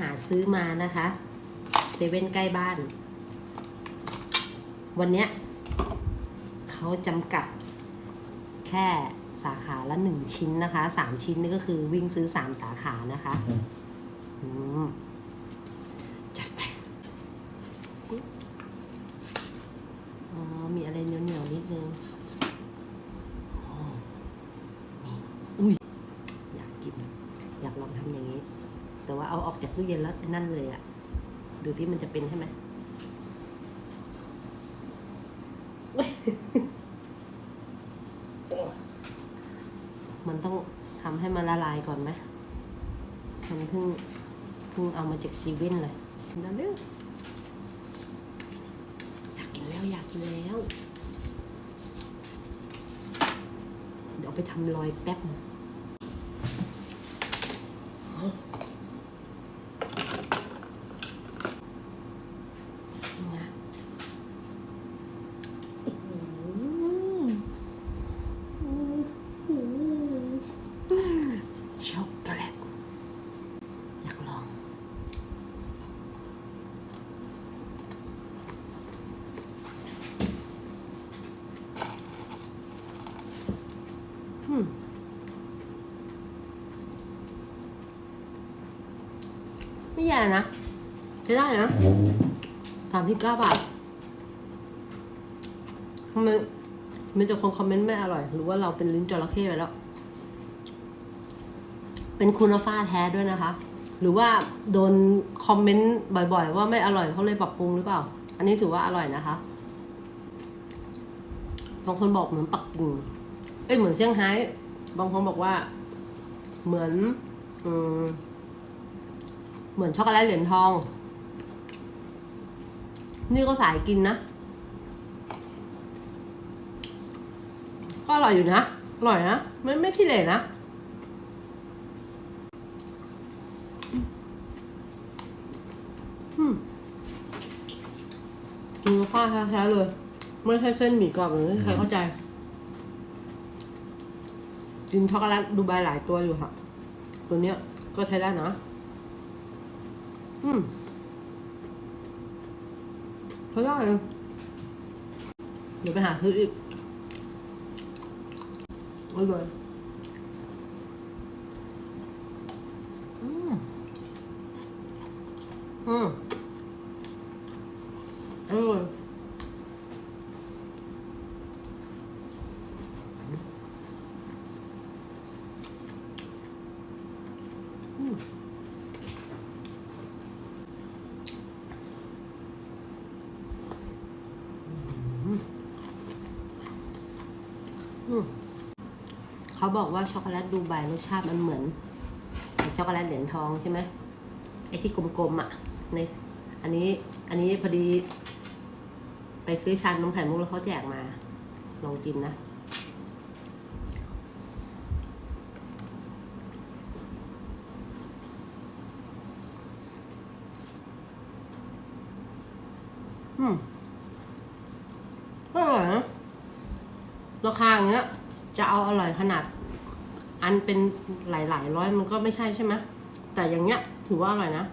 หาซื้อมานะคะเซเว่นใกล้บ้าน วันเนี้ยเขาจำกัดแค่สาขาละหนึ่งชิ้นนะคะสามชิ้นนี่ก็คือวิ่งซื้อสามสาขานะคะอืมจัดไปอ๋อมีอะไรเหนียวๆนิดนึงอ๋อนี่อุ้ยอยากกิน อยากลองทำอย่างนี้ แต่ว่าเอาออกจากตู้เย็นแล้วนั่นเลยอะดูที่มันจะเป็นใช่ไหมมันต้องทำให้มันละลายก่อนไหมมันเพิ่งเพิ่งเอามาจากซีเว่นเลยนั่นเร็วอยากกินแล้วอยากกินแล้ว เดี๋ยวไปทำรอยแป๊บนึง นะช็อกโกแลต อยากลอง อืม ไม่แย่นะใช้ได้นะสามสิบเก้าบาททำไมมันจะคงคอมเมนต์ไม่อร่อย หรือว่าเราเป็นลิ้นจระเข้ไปแล้ว เป็นคุณฟ้าแท้ด้วยนะคะ หรือว่าโดนคอมเมนต์บ่อย ๆ ว่าไม่อร่อยเขาเลยปรับปรุงหรือเปล่า อันนี้ถือว่าอร่อยนะคะบางคนบอกเหมือนปักกิ่งเอ้ยเหมือนเซี่ยงไฮ้บางคนบอกว่า เหมือน อืม เหมือนช็อกโกแลตเหรียญทอง นี่ก็สายกินนะ ก็อร่อยอยู่นะ อร่อยนะ ไม่ไม่ขี้เหร่นะอืมกินข้าวแท้ๆเลย ไม่ใช่เส้นหมี่กรอบอย่างที่ใครเข้าใจ กินช็อกโกแลตดูใบหลายตัวอยู่ค่ะ ตัวเนี้ยก็ใช้ได้นะ อืมเขาได้เลยเดี๋ยวไปหาซื้ออีกอร่อยอืมอืมอร่อย เขาบอกว่าช็อกโกแลตดูไบรสชาติมันเหมือนช็อกโกแลตเหรียญทองใช่ไหมไอ้ที่กลมๆอะในอันนี้อันนี้พอดี ไปซื้อชานนมไข่มุกแล้วเขาแจกมา ลองกินนะอืมอร่อยนะ ราคาอย่างเงี้ย จะเอาอร่อยขนาด อันเป็นหลายๆร้อยมันก็ไม่ใช่ใช่ไหมแต่อย่างเงี้ยถือว่าอร่อยนะ